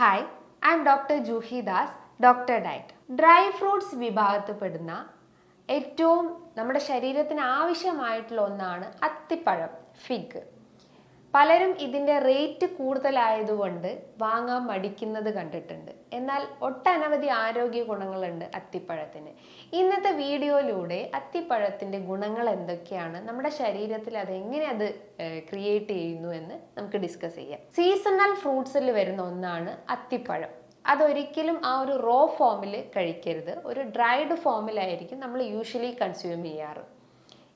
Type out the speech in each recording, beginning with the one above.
Hi I am doctor Juhi Das doctor diet dry fruits വിഭാഗത്തിൽപ്പെടുന്ന ഏറ്റവും നമ്മുടെ ശരീരത്തിന് ആവശ്യമായിട്ടുള്ള ഒന്നാണ് അത്തിപ്പഴം ഫിഗ് പലരും ഇതിന്റെ റേറ്റ് കൂടുതലായതുകൊണ്ട് വാങ്ങാൻ മടിക്കുന്നത് കണ്ടിട്ടുണ്ട്. എന്നാൽ ഒട്ടനവധി ആരോഗ്യ ഗുണങ്ങളുണ്ട് അത്തിപ്പഴത്തിന്. ഇന്നത്തെ വീഡിയോയിലൂടെ അത്തിപ്പഴത്തിന്റെ ഗുണങ്ങൾ എന്തൊക്കെയാണ് നമ്മുടെ ശരീരത്തിൽ അത് എങ്ങനെ അത് ക്രിയേറ്റ് ചെയ്യുന്നു എന്ന് നമുക്ക് ഡിസ്കസ് ചെയ്യാം. സീസണൽ ഫ്രൂട്ട്സിൽ വരുന്ന ഒന്നാണ് അത്തിപ്പഴം. അതൊരിക്കലും ആ ഒരു റോ ഫോമിൽ കഴിക്കരുത്. ഒരു ഡ്രൈഡ് ഫോമിലായിരിക്കും നമ്മൾ യൂഷ്വലി കൺസ്യൂം ചെയ്യാറ്.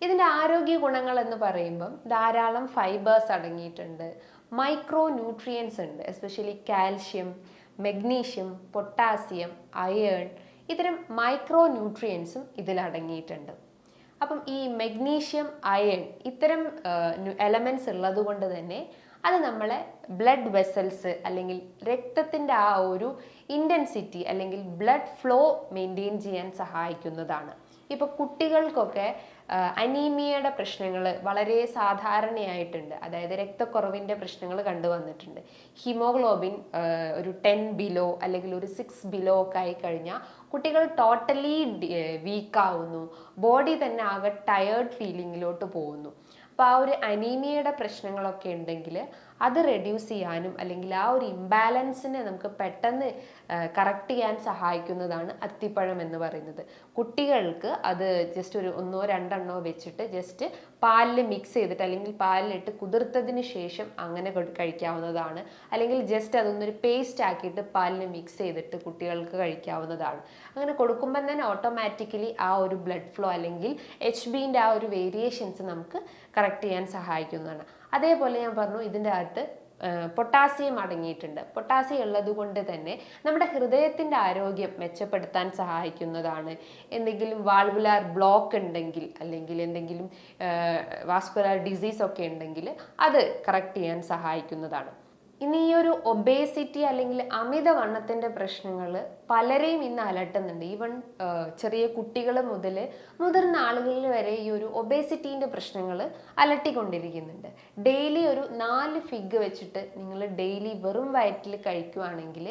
ഇതിന്റെ ആരോഗ്യ ഗുണങ്ങൾ എന്ന് പറയുമ്പം ധാരാളം ഫൈബേഴ്സ് അടങ്ങിയിട്ടുണ്ട്. മൈക്രോ ന്യൂട്രിയൻസ് ഉണ്ട്. Especially calcium magnesium potassium iron ഇത്തരം മൈക്രോ ന്യൂട്രിയൻസും ഇതിൽ അടങ്ങിയിട്ടുണ്ട്. അപ്പം ഈ മെഗ്നീഷ്യം അയൺ ഇത്തരം എലമെന്റ്സ് ഉള്ളത് കൊണ്ട് തന്നെ അത് നമ്മളെ ബ്ലഡ് വെസൽസ് അല്ലെങ്കിൽ രക്തത്തിന്റെ ആ ഒരു ഇന്റൻസിറ്റി അല്ലെങ്കിൽ ബ്ലഡ് ഫ്ലോ മെയിന്റെയിൻ ചെയ്യാൻ സഹായിക്കുന്നതാണ്. ഇപ്പോൾ കുട്ടികൾക്കൊക്കെ അനീമിയയുടെ പ്രശ്നങ്ങൾ വളരെ സാധാരണയായിട്ടുണ്ട്. അതായത് രക്തക്കുറവിന്റെ പ്രശ്നങ്ങൾ കണ്ടുവന്നിട്ടുണ്ട്. ഹിമോഗ്ലോബിൻ ഒരു ടെൻ ബിലോ അല്ലെങ്കിൽ ഒരു സിക്സ് ബിലോ ഒക്കെ ആയി കഴിഞ്ഞാൽ കുട്ടികൾ ടോട്ടലി വീക്കാവുന്നു. ബോഡി തന്നെ ആകെ ടയേർഡ് ഫീലിങ്ങിലോട്ട് പോകുന്നു. അപ്പോൾ ആ ഒരു അനീമിയയുടെ പ്രശ്നങ്ങളൊക്കെ ഉണ്ടെങ്കിൽ അത് റെഡ്യൂസ് ചെയ്യാനും അല്ലെങ്കിൽ ആ ഒരു ഇംബാലൻസിനെ നമുക്ക് പെട്ടെന്ന് കറക്റ്റ് ചെയ്യാൻ സഹായിക്കുന്നതാണ് അത്തിപ്പഴം എന്ന് പറയുന്നത്. കുട്ടികൾക്ക് അത് ജസ്റ്റ് ഒരു ഒന്നോ രണ്ടെണ്ണോ വെച്ചിട്ട് ജസ്റ്റ് പാലിൽ മിക്സ് ചെയ്തിട്ട് അല്ലെങ്കിൽ പാലിലിട്ട് കുതിർത്തതിന് ശേഷം അങ്ങനെ കഴിക്കാവുന്നതാണ്. അല്ലെങ്കിൽ ജസ്റ്റ് അതൊന്നൊരു പേസ്റ്റ് ആക്കിയിട്ട് പാലിൽ മിക്സ് ചെയ്തിട്ട് കുട്ടികൾക്ക് കഴിക്കാവുന്നതാണ്. അങ്ങനെ കൊടുക്കുമ്പോൾ തന്നെ ഓട്ടോമാറ്റിക്കലി ആ ഒരു ബ്ലഡ് ഫ്ലോ അല്ലെങ്കിൽ എച്ച് ബിന്റെ ആ ഒരു വേരിയേഷൻസ് നമുക്ക് കറക്റ്റ് ചെയ്യാൻ സഹായിക്കുന്നതാണ്. അതേപോലെ ഞാൻ പറഞ്ഞു ഇതിന്റെ അകത്ത് പൊട്ടാസ്യം അടങ്ങിയിട്ടുണ്ട്. പൊട്ടാസ്യം ഉള്ളത് കൊണ്ട് തന്നെ നമ്മുടെ ഹൃദയത്തിന്റെ ആരോഗ്യം മെച്ചപ്പെടുത്താൻ സഹായിക്കുന്നതാണ്. എന്തെങ്കിലും വാൾവുലാർ ബ്ലോക്ക് ഉണ്ടെങ്കിൽ അല്ലെങ്കിൽ എന്തെങ്കിലും വാസ്കുലാർ ഡിസീസ് ഒക്കെ ഉണ്ടെങ്കിൽ അത് കറക്റ്റ് ചെയ്യാൻ സഹായിക്കുന്നതാണ്. ഇനി ഈ ഒരു ഒബേസിറ്റി അല്ലെങ്കിൽ അമിതവണ്ണത്തിന്റെ പ്രശ്നങ്ങൾ പലരെയും ഇന്ന് അലട്ടുന്നുണ്ട്. ഈവൺ ചെറിയ കുട്ടികൾ മുതൽ മുതിർന്ന ആളുകളിൽ വരെ ഈ ഒരു ഒബേസിറ്റീന്റെ പ്രശ്നങ്ങൾ അലട്ടിക്കൊണ്ടിരിക്കുന്നുണ്ട്. ഡെയിലി ഒരു നാല് ഫിഗ് വെച്ചിട്ട് നിങ്ങൾ ഡെയിലി വെറും വയറ്റിൽ കഴിക്കുകയാണെങ്കിൽ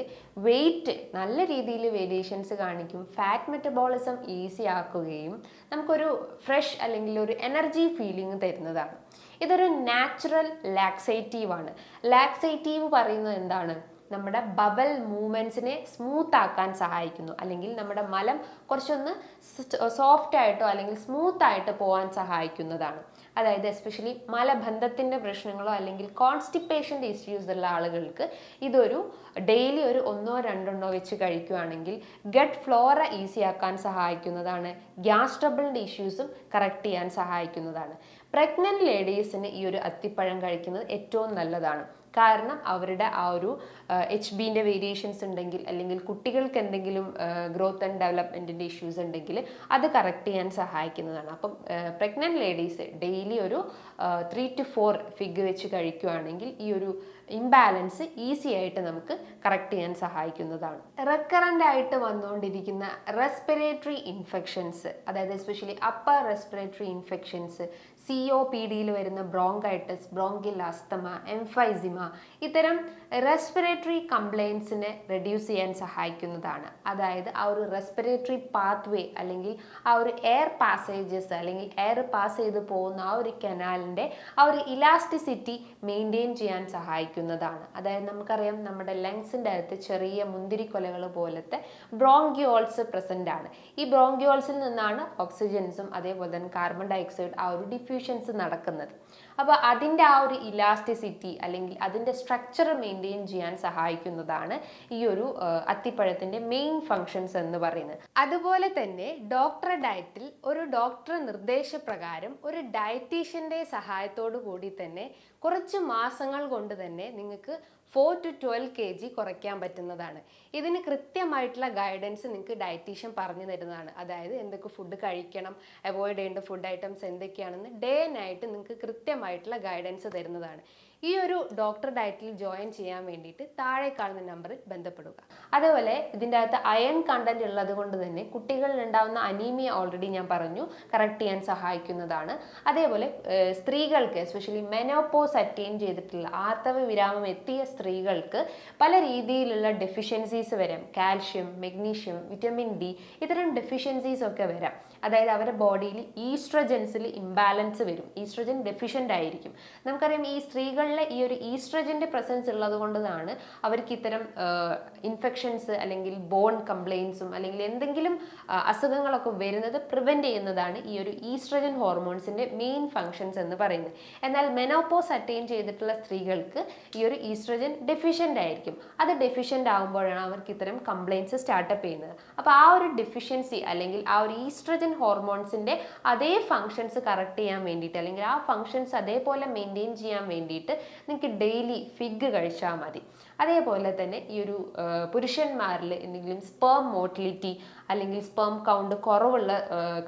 വെയിറ്റ് നല്ല രീതിയിൽ വേരിയേഷൻസ് കാണിക്കും. ഫാറ്റ് മെറ്റബോളിസം ഈസി ആക്കുകയും നമുക്കൊരു ഫ്രഷ് അല്ലെങ്കിൽ ഒരു എനർജി ഫീലിംഗ് തരുന്നതാണ്. ഇതൊരു നാച്ചുറൽ ലാക്സേറ്റീവ് ആണ്. ലാക്സേറ്റീവ് പറയുന്നത് എന്താണ്? നമ്മുടെ ബബൽ മൂവ്മെന്റ്സിനെ സ്മൂത്ത് ആക്കാൻ സഹായിക്കുന്നു. അല്ലെങ്കിൽ നമ്മുടെ മലം കുറച്ചൊന്ന് സോഫ്റ്റ് ആയിട്ടോ അല്ലെങ്കിൽ സ്മൂത്ത് ആയിട്ട് പോകാൻ സഹായിക്കുന്നതാണ്. അതായത് എസ്പെഷ്യലി മലബന്ധത്തിന്റെ പ്രശ്നങ്ങളോ അല്ലെങ്കിൽ കോൺസ്റ്റിപ്പേഷന്റെ ഇഷ്യൂസ് ഉള്ള ആളുകൾക്ക് ഇതൊരു ഡെയിലി ഒരു ഒന്നോ രണ്ടെണ്ണോ വെച്ച് കഴിക്കുകയാണെങ്കിൽ ഗട്ട് ഫ്ലോറ ഈസി ആക്കാൻ സഹായിക്കുന്നതാണ്. ഗ്യാസ് ട്രബിളിന്റെ ഇഷ്യൂസും കറക്റ്റ് ചെയ്യാൻ സഹായിക്കുന്നതാണ്. പ്രഗ്നന്റ് ലേഡീസിന് ഈ ഒരു അത്തിപ്പഴം കഴിക്കുന്നത് ഏറ്റവും നല്ലതാണ്. കാരണം അവരുടെ ആ ഒരു എച്ച് ബിന്റെ വേരിയേഷൻസ് ഉണ്ടെങ്കിൽ അല്ലെങ്കിൽ കുട്ടികൾക്ക് എന്തെങ്കിലും ഗ്രോത്ത് ആൻഡ് ഡെവലപ്മെന്റിന്റെ ഇഷ്യൂസ് ഉണ്ടെങ്കിൽ അത് കറക്റ്റ് ചെയ്യാൻ സഹായിക്കുന്നതാണ്. അപ്പം പ്രഗ്നന്റ് ലേഡീസ് ഡെയിലി ഒരു ത്രീ ടു ഫോർ ഫിഗ് വെച്ച് കഴിക്കുകയാണെങ്കിൽ ഈ ഒരു ഇംബാലൻസ് ഈസി ആയിട്ട് നമുക്ക് കറക്റ്റ് ചെയ്യാൻ സഹായിക്കുന്നതാണ്. റെക്കറന്റ് ആയിട്ട് വന്നുകൊണ്ടിരിക്കുന്ന റെസ്പിറേറ്ററി ഇൻഫെക്ഷൻസ് അതായത് especially upper respiratory infections C O P ഡിയിൽ വരുന്ന ബ്രോങ്കൈറ്റിസ് ബ്രോങ്കിൽ അസ്തമ എംഫൈസിമ ഇത്തരം റെസ്പിറേറ്ററി കംപ്ലയിൻസിനെ റെഡ്യൂസ് ചെയ്യാൻ സഹായിക്കുന്നതാണ്. അതായത് ആ ഒരു റെസ്പിറേറ്ററി പാത്വേ അല്ലെങ്കിൽ ആ ഒരു എയർ പാസേജസ് അല്ലെങ്കിൽ എയർ പാസ് ചെയ്ത് പോകുന്ന ആ ഒരു കനാലിന്റെ ആ ഒരു ഇലാസ്റ്റിസിറ്റി മെയിന്റെയിൻ ചെയ്യാൻ സഹായിക്കുന്നതാണ്. അതായത് നമുക്കറിയാം നമ്മുടെ ലങ്സിന്റെ അകത്ത് ചെറിയ മുന്തിരിക്കൊലകൾ പോലത്തെ ബ്രോങ്കിയോൾസ് പ്രസന്റ് ആണ്. ഈ ബ്രോങ്കിയോൾസിൽ നിന്നാണ് ഓക്സിജൻസും അതേപോലെ തന്നെ കാർബൺ ഡയോക്സൈഡ് ആ ഒരു ഡിഫ്യൂഷൻസ് നടക്കുന്നത്. അപ്പോൾ അതിന്റെ ആ ഒരു ഇലാസ്റ്റിസിറ്റി അല്ലെങ്കിൽ അതിന്റെ സ്ട്രക്ചർ മെയിന്റെയിൻ ചെയ്യാൻ സഹായിക്കുന്നതാണ് ഈ ഒരു അത്തിപ്പഴത്തിന്റെ മെയിൻ ഫങ്ഷൻസ് എന്ന് പറയുന്നത്. അതുപോലെ തന്നെ ഡോക്ടർ ഡയറ്റിൽ ഒരു ഡോക്ടർ നിർദ്ദേശപ്രകാരം ഒരു ഡയറ്റീഷ്യന്റെ സഹായത്തോടു കൂടി തന്നെ കുറച്ച് മാസങ്ങൾ കൊണ്ട് തന്നെ നിങ്ങൾക്ക് four to twelve K G കുറയ്ക്കാൻ പറ്റുന്നതാണ്. ഇതിന് കൃത്യമായിട്ടുള്ള ഗൈഡൻസ് നിങ്ങൾക്ക് ഡയറ്റീഷ്യൻ പറഞ്ഞു തരുന്നതാണ്. അതായത് എന്തൊക്കെ ഫുഡ് കഴിക്കണം അവോയ്ഡ് ചെയ്യേണ്ട ഫുഡ് ഐറ്റംസ് എന്തൊക്കെയാണെന്ന് ഡേ നൈറ്റ് നിങ്ങൾക്ക് കൃത്യമായിട്ടുള്ള ഗൈഡൻസ് തരുന്നതാണ്. ഈ ഒരു ഡോക്ടർ ഡയറ്റിൽ ജോയിൻ ചെയ്യാൻ വേണ്ടിയിട്ട് താഴെ കാണുന്ന നമ്പറിൽ ബന്ധപ്പെടുക. അതേപോലെ ഇതിന്റെ അകത്ത് അയൺ കണ്ടന്റ് ഉള്ളത് കൊണ്ട് തന്നെ കുട്ടികളിൽ ഉണ്ടാകുന്ന അനീമിയ ഓൾറെഡി ഞാൻ പറഞ്ഞു കറക്റ്റ് ചെയ്യാൻ സഹായിക്കുന്നതാണ്. അതേപോലെ സ്ത്രീകൾക്ക് എസ്പെഷ്യലി മെനോപോസ് അറ്റൈൻ ചെയ്തിട്ടുള്ള ആർത്തവ വിരാമം എത്തിയ സ്ത്രീകൾക്ക് പല രീതിയിലുള്ള ഡെഫിഷ്യൻസീസ് വരാം. കാൽഷ്യം മെഗ്നീഷ്യം വിറ്റമിൻ ഡി ഇത്തരം ഡെഫിഷ്യൻസീസ് ഒക്കെ വരാം. അതായത് അവരുടെ ബോഡിയിൽ ഈസ്ട്രജൻസിൽ ഇംബാലൻസ് വരും. ഈസ്ട്രജൻ ഡെഫിഷ്യന്റ് ആയിരിക്കും. നമുക്കറിയാം ഈ സ്ത്രീകളിലെ ഈ ഒരു ഈസ്ട്രജന്റെ പ്രസൻസ് ഉള്ളത് കൊണ്ടാണ് അവർക്ക് ഇത്തരം ഇൻഫെക്ഷൻസ് അല്ലെങ്കിൽ ബോൺ കംപ്ലയിൻസും അല്ലെങ്കിൽ എന്തെങ്കിലും അസുഖങ്ങളൊക്കെ വരുന്നത് പ്രിവെന്റ് ചെയ്യുന്നതാണ് ഈ ഒരു ഈസ്ട്രജൻ ഹോർമോൺസിന്റെ മെയിൻ ഫങ്ഷൻസ് എന്ന് പറയുന്നത്. എന്നാൽ മെനോപോസ് അറ്റൈൻ ചെയ്തിട്ടുള്ള സ്ത്രീകൾക്ക് ഈ ഒരു ഈസ്ട്രജൻ ഡെഫിഷ്യന്റ് ആയിരിക്കും. അത് ഡെഫിഷ്യന്റ് ആകുമ്പോഴാണ് അവർക്ക് ഇത്തരം കംപ്ലയിൻസ് സ്റ്റാർട്ടപ്പ് ചെയ്യുന്നത്. അപ്പോൾ ആ ഒരു ഡെഫിഷ്യൻസി അല്ലെങ്കിൽ ആ ഒരു ഈസ്ട്രജൻ ഹോർമോൺസിന്റെ അതേ ഫങ്ഷൻസ് കറക്റ്റ് ചെയ്യാൻ വേണ്ടിയിട്ട് അല്ലെങ്കിൽ ആ ഫങ്ഷൻസ് അതേപോലെ മെയിന്റെയിൻ ചെയ്യാൻ വേണ്ടിയിട്ട് നിങ്ങൾക്ക് ഡെയിലി ഫിഗ് കഴിച്ചാൽ മതി. അതേപോലെ തന്നെ ഈ ഒരു പുരുഷന്മാരിൽ എന്തെങ്കിലും സ്പേം മോട്ടിലിറ്റി അല്ലെങ്കിൽ സ്പേം കൗണ്ട് കുറവുള്ള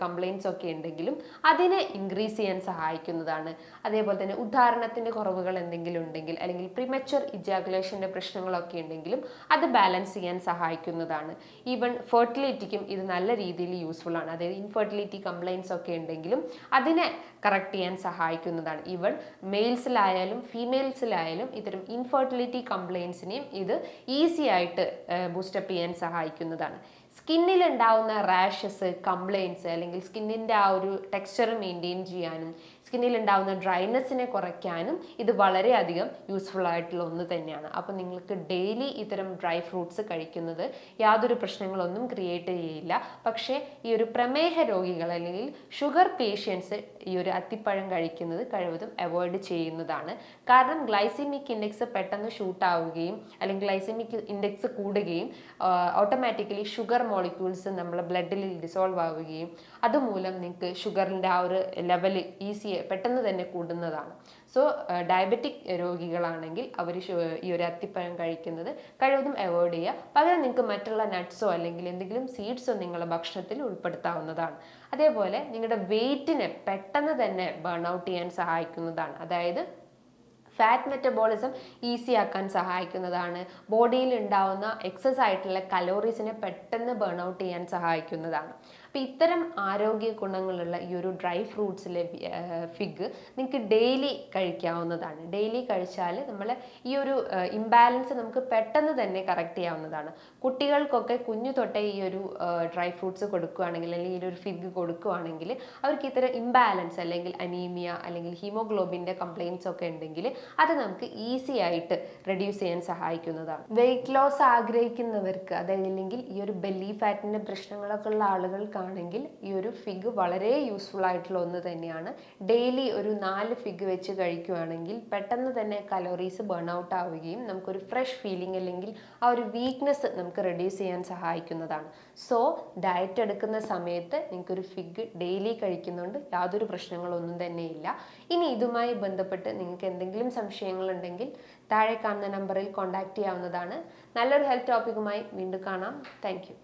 കംപ്ലയിൻസ് ഒക്കെ ഉണ്ടെങ്കിലും അതിനെ ഇൻക്രീസ് ചെയ്യാൻ സഹായിക്കുന്നതാണ്. അതേപോലെ തന്നെ ഉദാഹരണത്തിന്റെ കുറവുകൾ എന്തെങ്കിലും ഉണ്ടെങ്കിൽ അല്ലെങ്കിൽ പ്രിമച്ചുർ ഇജാഗുലേഷന്റെ പ്രശ്നങ്ങളൊക്കെ ഉണ്ടെങ്കിലും അത് ബാലൻസ് ചെയ്യാൻ സഹായിക്കുന്നതാണ്. ഈവൻ ഫെർട്ടിലിറ്റിക്കും ഇത് നല്ല രീതിയിൽ യൂസ്ഫുൾ ആണ്. അതായത് ഇൻഫെർട്ടിലിറ്റി കംപ്ലയിൻസ് ഒക്കെ ഉണ്ടെങ്കിലും അതിനെ കറക്റ്റ് ചെയ്യാൻ സഹായിക്കുന്നതാണ്. ഈവൻ മെയിൽസിലായാലും ഫീമെയിൽസിലായാലും ഇത്തരം ഇൻഫെർട്ടിലിറ്റി കംപ്ലയിൻസിനെയും ഇത് ഈസി ആയിട്ട് ബൂസ്റ്റപ്പ് ചെയ്യാൻ സഹായിക്കുന്നതാണ്. സ്കിന്നിൽ ഉണ്ടാവുന്ന റാഷസ് കംപ്ലയിൻസ് അല്ലെങ്കിൽ സ്കിന്നിന്റെ ആ ഒരു ടെക്സ്ചർ മെയിന്റെയിൻ ചെയ്യാനും സ്കിന്നിൽ ഉണ്ടാകുന്ന ഡ്രൈനെസ്സിനെ കുറയ്ക്കാനും ഇത് വളരെയധികം യൂസ്ഫുൾ ആയിട്ടുള്ള ഒന്ന് തന്നെയാണ്. അപ്പോൾ നിങ്ങൾക്ക് ഡെയിലി ഇത്തരം ഡ്രൈ ഫ്രൂട്ട്സ് കഴിക്കുന്നത് യാതൊരു പ്രശ്നങ്ങളൊന്നും ക്രിയേറ്റ് ചെയ്യില്ല. പക്ഷേ ഈ ഒരു പ്രമേഹ രോഗികൾ അല്ലെങ്കിൽ ഷുഗർ പേഷ്യൻസ് ഈ ഒരു അത്തിപ്പഴം കഴിക്കുന്നത് കഴിവതും അവോയ്ഡ് ചെയ്യുന്നതാണ്. കാരണം ഗ്ലൈസിമിക് ഇൻഡെക്സ് പെട്ടെന്ന് ഷൂട്ട് ആവുകയും അല്ലെങ്കിൽ ഗ്ലൈസിമിക് ഇൻഡെക്സ് കൂടുകയും ഓട്ടോമാറ്റിക്കലി ഷുഗർ മോളിക്യൂൾസ് നമ്മളെ ബ്ലഡിൽ ഡിസോൾവ് ആവുകയും അതുമൂലം നിങ്ങൾക്ക് ഷുഗറിന്റെ ആ ഒരു ലെവൽ ഈസി പെട്ടെന്ന് തന്നെ കൂടുന്നതാണ്. സോ ഡയബറ്റിക് രോഗികളാണെങ്കിൽ അവർ ഈ ഒരു അത്തിപ്പഴം കഴിക്കുന്നത് കഴിവതും അവോയ്ഡ് ചെയ്യുക. പകരം നിങ്ങൾക്ക് മറ്റുള്ള നട്ട്സോ അല്ലെങ്കിൽ എന്തെങ്കിലും സീഡ്സോ നിങ്ങളുടെ ഭക്ഷണത്തിൽ ഉൾപ്പെടുത്താവുന്നതാണ്. അതേപോലെ നിങ്ങളുടെ വെയിറ്റിനെ പെട്ടെന്ന് തന്നെ ബേൺ ഔട്ട് ചെയ്യാൻ സഹായിക്കുന്നതാണ്. അതായത് ഫാറ്റ് മെറ്റബോളിസം ഈസി ആക്കാൻ സഹായിക്കുന്നതാണ്. ബോഡിയിൽ ഉണ്ടാവുന്ന എക്സസ് ആയിട്ടുള്ള കലോറീസിനെ പെട്ടെന്ന് ബേൺ ഔട്ട് ചെയ്യാൻ സഹായിക്കുന്നതാണ്. അപ്പോൾ ഇത്തരം ആരോഗ്യ ഗുണങ്ങളുള്ള ഈ ഒരു ഡ്രൈ ഫ്രൂട്ട്സിലെ ഫിഗ് നിങ്ങൾക്ക് ഡെയിലി കഴിക്കാവുന്നതാണ്. ഡെയിലി കഴിച്ചാൽ നമ്മൾ ഈ ഒരു ഇംബാലൻസ് നമുക്ക് പെട്ടെന്ന് തന്നെ കറക്റ്റ് ചെയ്യാവുന്നതാണ്. കുട്ടികൾക്കൊക്കെ കുഞ്ഞു തൊട്ടേ ഈ ഒരു ഡ്രൈ ഫ്രൂട്ട്സ് കൊടുക്കുകയാണെങ്കിൽ അല്ലെങ്കിൽ ഈ ഒരു ഫിഗ് കൊടുക്കുകയാണെങ്കിൽ അവർക്ക് ഇത്തരം ഇംബാലൻസ് അല്ലെങ്കിൽ അനീമിയ അല്ലെങ്കിൽ ഹീമോഗ്ലോബിന്റെ കംപ്ലയിൻസ് ഒക്കെ ഉണ്ടെങ്കിൽ അത് നമുക്ക് ഈസി ആയിട്ട് റെഡ്യൂസ് ചെയ്യാൻ സഹായിക്കുന്നതാണ്. വെയിറ്റ് ലോസ് ആഗ്രഹിക്കുന്നവർക്ക് അതല്ലെങ്കിൽ ഈ ഒരു ബെല്ലി ഫാറ്റിന്റെ പ്രശ്നങ്ങളൊക്കെ ഉള്ള ആളുകൾക്കാണെങ്കിൽ ഈ ഒരു ഫിഗ് വളരെ യൂസ്ഫുൾ ആയിട്ടുള്ള ഒന്ന് തന്നെയാണ്. ഡെയിലി ഒരു നാല് ഫിഗ് വെച്ച് കഴിക്കുകയാണെങ്കിൽ പെട്ടെന്ന് തന്നെ കലോറീസ് ബേൺ ഔട്ട് ആവുകയും നമുക്കൊരു ഫ്രഷ് ഫീലിംഗ് അല്ലെങ്കിൽ ആ ഒരു വീക്ക്നെസ് നമുക്ക് റെഡ്യൂസ് ചെയ്യാൻ സഹായിക്കുന്നതാണ്. സോ ഡയറ്റ് എടുക്കുന്ന സമയത്ത് നിങ്ങൾക്കൊരു ഫിഗ് ഡെയിലി കഴിക്കുന്നുണ്ട്. യാതൊരു പ്രശ്നങ്ങളൊന്നും തന്നെ ഇല്ല ഇനി ഇതുമായി ബന്ധപ്പെട്ട് നിങ്ങൾക്ക് എന്തെങ്കിലും സംശയങ്ങളുണ്ടെങ്കിൽ താഴെ കാണുന്ന നമ്പറിൽ കോൺടാക്റ്റ് ചെയ്യാവുന്നതാണ്. നല്ലൊരു ഹെൽത്ത് ടോപ്പിക്കുമായി വീണ്ടും കാണാം. താങ്ക്